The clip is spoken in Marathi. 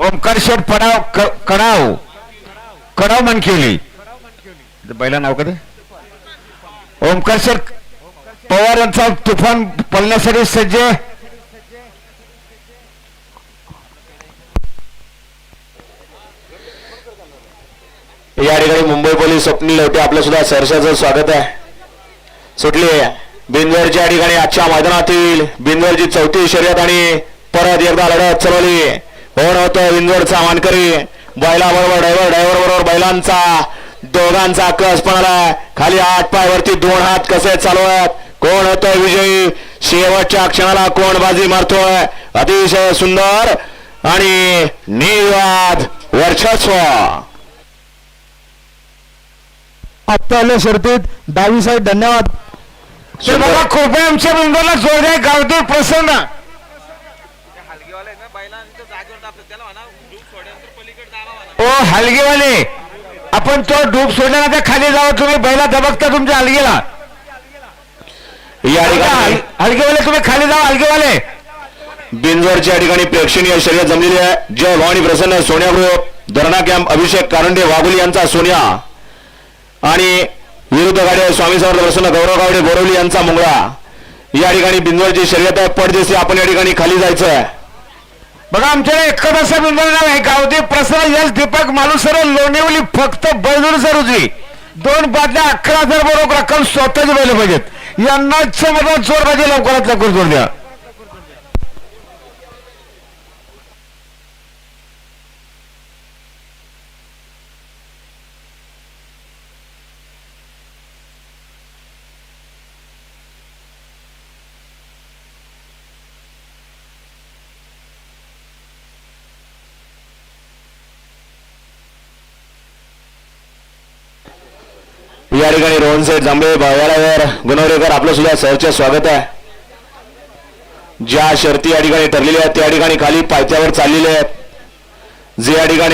ओमकार शेठ पडाव क- कडाव. कडाव मनकेली. पहिला नाव कधी ओमकार शेठ पवार यांचा तुफान पलण्यासाठी सज्ज. या ठिकाणी मुंबई पोलीस स्वप्नील लवटे आपलं सुद्धा सरसाचं स्वागत आहे. सुटली बिंदवरच्या ठिकाणी आजच्या मैदानातील बिंदवरची चौथी शर्यत आणि परत एकदा लढत चढवली कोण होतं बिंदवरचा मानकरी? बैला बरोबर ड्रायव्हर ड्रायव्हर बरोबर बैलांचा दोघांचा कस पण आला खाली आठ पायवरती दोन हात कसे चालू आहेत कोण होतोय विजयी? शेवटच्या क्षणाला कोण बाजी मारतोय. अतिशय सुंदर आणि निर्वाद वर्चस्व. आपल्या शर्तीत. डावी साईड धन्यवाद. ओ हलगेवाले! आपण तो डूब सोडल्यानंतर खाली जावं तुम्ही बैला दबकता तुमच्या हलगेला. या ठिकाणी हलगेवाले तुम्ही खाली जावा हलगेवाले. बिंजवरच्या ठिकाणी प्रेक्षणीय शर्यत जमलेली आहे. जय भवानी प्रसन्न सोन्या ग्रुप धरणा कॅम्प अभिषेक कारंडे वाघोली यांचा सोन्या. आणि विरुद्ध गाडी स्वामी समर्थ प्रसन्न गौरव गावडे बोरवली यांचा मुंगळा. या ठिकाणी बिंजवरची शर्यत आहे पडदेशी आपण या ठिकाणी खाली जायचं आहे बघा आमच्याकडे एकच असं बिंदू नाही गावदेव प्रसाद यश दीपक मालुसर लोणीवली फक्त बैजूर सर उजवी दोन बादल्या अकरा हजार बरोबर रक्कम स्वतःची बैल पाहिजेत यांनाच मधात जोर पाहिजे लवकरात लवकर जोर द्या. या ठिकाणी रोहन सेठ जांभळे भयारावर गुणवरेकर आपलं सुद्धा सहर्ष स्वागत आहे. ज्या शर्ती या ठिकाणी ठरलेल्या आहेत त्या ठिकाणी खाली पायथ्यावर चाललेल्या आहेत. जे या ठिकाणी